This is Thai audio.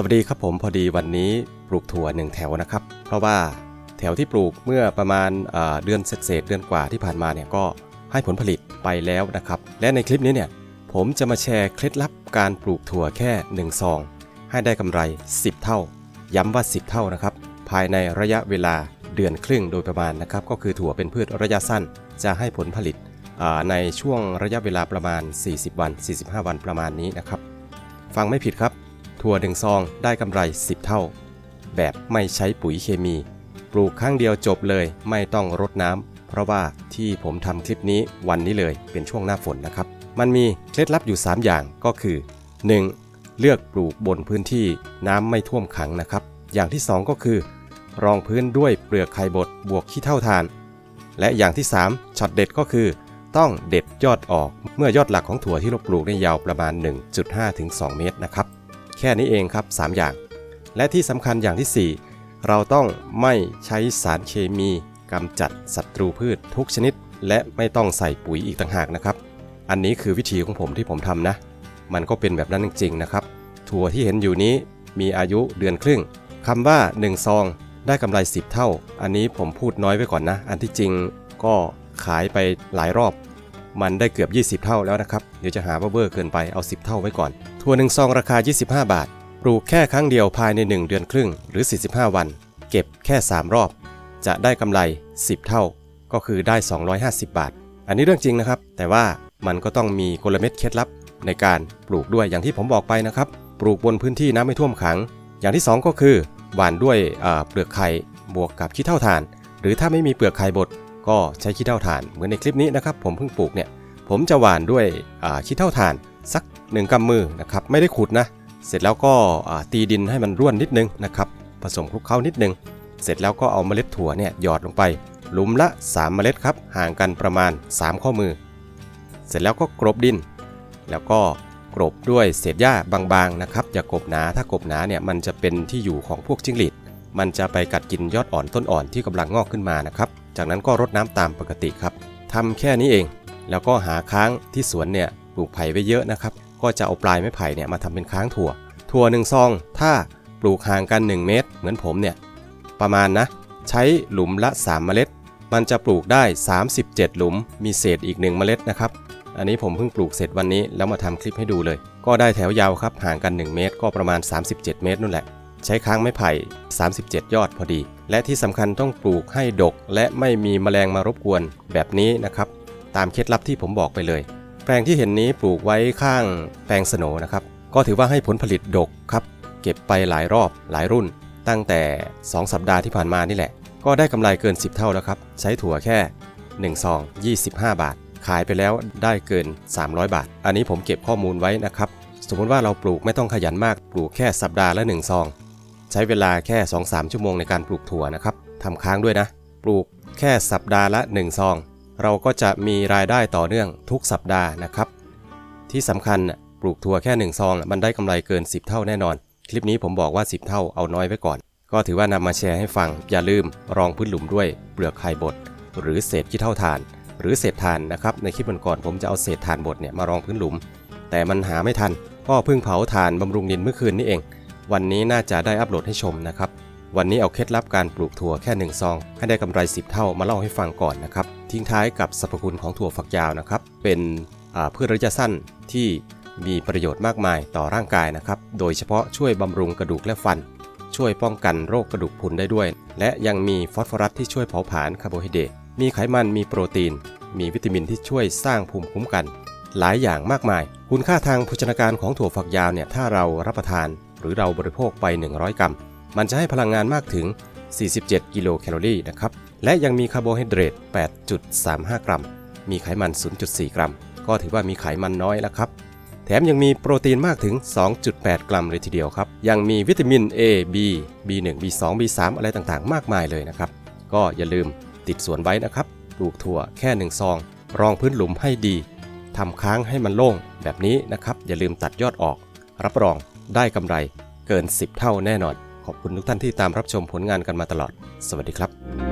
สวัสดีครับผมพอดีวันนี้ปลูกถั่วหนึ่งแถวนะครับ เพราะว่าแถวที่ปลูกเมื่อประมาณเดือนเศษเดือนกว่าที่ผ่านมาเนี่ยก็ให้ผลผลิตไปแล้วนะครับ และในคลิปนี้เนี่ยผมจะมาแชร์เคล็ดลับการปลูกถั่วแค่1ซองให้ได้กำไร 10 เท่า ย้ำว่า 10 เท่านะครับ ภายในระยะเวลาเดือนครึ่งโดยประมาณนะครับ ก็คือถั่วเป็นพืชระยะสั้นจะให้ผลผลิตในช่วงระยะเวลาประมาณ 40 วัน 45 วันประมาณนี้นะครับ ฟังไม่ผิดครับ ถั่วหนึ่งซองได้กำไร 10 เท่า แบบไม่ใช้ปุ๋ยเคมี ปลูกครั้งเดียวจบเลยไม่ต้องรดน้ำเพราะว่าที่ผมทำคลิปนี้วันนี้เลยเป็นช่วงหน้าฝนนะครับ มันมีเคล็ดลับอยู่ 3 อย่างก็คือ 1. เลือกปลูกบนพื้นที่น้ำไม่ท่วมขังนะครับ อย่างที่ 2 ก็คือ รองพื้นด้วยเปลือกไข่บดบวกขี้เท่าทาน และอย่างที่ 3ช็อตเด็ดก็คือต้องเด็ดยอดออกเมื่อยอดหลักของถั่วที่เราปลูกได้ยาวประมาณ 1.5ถึง2เมตรนะครับ แค่นี้เองครับ 3 อย่าง และที่สำคัญอย่างทีสี่ 4 เราต้องไม่ใช้สารเคมีกำจัดศัตรูพืชทุกชนิด และไม่ต้องใส่ปุ๋ยอีกต่างหากนะครับ อันนี้คือวิธีของผมที่ผมทำนะ มันก็เป็นแบบนั้นจริงๆนะครับ ถั่วที่เห็นอยู่นี้มีอายุเดือนครึ่งคำว่า 1 ซองได้กำไร 10 เท่า อันนี้ผมพูดน้อยไว้ก่อนนะ อันที่จริงก็ขายไปหลายรอบ มันได้เกือบ 20 เท่าแล้วนะครับ เดี๋ยวจะหาว่าเวอร์เกินไปเอา 10 เท่าไว้ก่อนถั่วหนึ่งซองราคา 25 บาท ปลูกแค่ครั้งเดียวภายใน 1 เดือนครึ่งหรือ 45 วัน เก็บแค่ 3 รอบ จะได้กำไร 10 เท่า ก็คือได้ 250 บาท อันนี้เรื่องจริงนะครับ แต่ว่ามันก็ต้องมีกลเม็ดเคล็ดลับ ในการปลูกด้วยอย่างที่ผมบอกไปนะครับ ปลูกบนพื้นที่น้ำไม่ท่วมขัง อย่างที่ 2 ก็คือหว่านด้วยเปลือกไข่บวกกับขี้เท่าถ่าน หรือถ้าไม่มีเปลือกไข่บด ก็ใช้ขี้เท่าถ่านเหมือนในคลิปนี้นะครับ ผมเพิ่งปลูกเนี่ยผมจะหว่านด้วยขี้เท่าถ่านสักหนึ่งกำมือนะครับไม่ได้ขุดนะ เสร็จแล้วก็ตีดินให้มันร่วนนิดนึงนะครับผสมคลุกเคล้านิดนึง เสร็จแล้วก็เอาเมล็ดถั่วเนี่ยหยอดลงไปหลุมละ 3 เมล็ดครับห่างกันประมาณ 3 ข้อมือ เสร็จแล้วก็กรบดิน แล้วก็กรบด้วยเศษหญ้าบางๆนะครับอย่ากบหนาถ้ากบหนาเนี่ยมันจะเป็นที่อยู่ของพวกจิ้งหรีดมันจะไปกัดกินยอดอ่อนต้นอ่อนที่กำลังงอกขึ้นมานะครับ จากนั้นก็รดน้ำตามปกติครับทำแค่นี้เอง แล้วก็หาค้างที่สวนเนี่ยปลูกไผ่ไว้เยอะนะครับ ก็จะเอาปลายไม้ไผ่เนี่ยมาทำเป็นค้างถั่ว ถั่วหนึ่งซอง ถ้าปลูกห่างกัน 1 เมตร เหมือนผมเนี่ย ประมาณนะ ใช้หลุมละ 3 เมล็ด มันจะปลูกได้ 37 หลุม มีเศษอีก 1 เมล็ดนะครับ อันนี้ผมเพิ่งปลูกเสร็จวันนี้แล้วมาทำคลิปให้ดูเลย ก็ได้แถวยาวครับห่างกัน 1 เมตร ก็ประมาณ 37 เมตรนั่นแหละ ใช้ค้างไม้ไผ่ 37 ยอดพอดี และที่สำคัญต้องปลูกให้ดก และไม่มีแมลงมารบกวนแบบนี้นะครับ ตามเคล็ดลับที่ผมบอกไปเลย แปลงที่เห็นนี้ปลูกไว้ข้างแปลงสโนนะครับ ก็ถือว่าให้ผลผลิตดกครับ เก็บไปหลายรอบหลายรุ่น ตั้งแต่ 2 สัปดาห์ที่ผ่านมานี่แหละ ก็ได้กำไรเกิน 10 เท่าแล้วครับ ใช้ถั่วแค่ 1 ซอง 25 บาท ขายไปแล้วได้เกิน 300 บาท อันนี้ผมเก็บข้อมูลไว้นะครับสมมติว่าเราปลูกไม่ต้องขยันมาก ปลูกแค่สัปดาห์ละ1ซอง ใช้เวลาแค่ 2-3 ชั่วโมงในการปลูกถั่วนะครับทำค้างด้วยนะ ปลูกแค่สัปดาห์ละ 1 ซอง เราก็จะมีรายได้ต่อเนื่องทุกสัปดาห์นะครับ ที่สำคัญปลูกถั่วแค่ 1 ซอง มันได้กำไรเกิน 10 เท่าแน่นอน คลิปนี้ผมบอกว่า 10 เท่าเอาน้อยไว้ก่อน ก็ถือว่านำมาแชร์ให้ฟัง อย่าลืมรองพื้นหลุมด้วยเปลือกไข่บดหรือเศษขี้เท่าถ่าน หรือเศษถ่านนะครับในคลิปก่อนผมจะเอาเศษถ่านบดเนี่ยมารองพื้นหลุม แต่มันหาไม่ทันก็เพิ่งเผาถ่านบำรุงดินเมื่อคืนนี้เอง วันนี้น่าจะได้อัปโหลดให้ชมนะครับ วันนี้เอาเคล็ดลับการปลูกถั่วแค่ 1 ซอง ให้ได้กำไร 10 เท่ามาเล่าให้ฟังก่อนนะครับ ทิ้งท้ายกับสรรพคุณของถั่วฝักยาวนะครับ เป็นพืชระยะสั้นที่มีประโยชน์มากมายต่อร่างกายนะครับ โดยเฉพาะช่วยบำรุงกระดูกและฟัน ช่วยป้องกันโรคกระดูกพรุนได้ด้วย และยังมีฟอสฟอรัสที่ช่วยเผาผลาญคาร์โบไฮเดรต มีไขมัน มีโปรตีน มีวิตามินที่ช่วยสร้างภูมิคุ้มกัน หลายอย่างมากมาย คุณค่าทางโภชนาการของถั่วฝักยาวเนี่ย ถ้าเรารับประทาน หรือเราบริโภคไป 100 กรัม มันจะให้พลังงานมากถึง 47 กิโลแคลอรี่นะครับ และยังมีคาร์โบไฮเดรต 8.35 กรัม มีไขมัน 0.4 กรัม ก็ถือว่ามีไขมันน้อยแล้วครับ แถมยังมีโปรตีนมากถึง 2.8 กรัมเลยทีเดียวครับ ยังมีวิตามิน A B B1 B2 B3 อะไรต่างๆ มากมายเลยนะครับ ก็อย่าลืมติดสวนไว้นะครับ ปลูกถั่วแค่1ซอง รองพื้นหลุมให้ดีทำค้างให้มันโล่งแบบนี้นะครับ อย่าลืมตัดยอดออก รับรอง ได้กำไรเกิน 10 เท่าแน่นอน ขอบคุณทุกท่านที่ตามรับชมผลงานกันมาตลอด สวัสดีครับ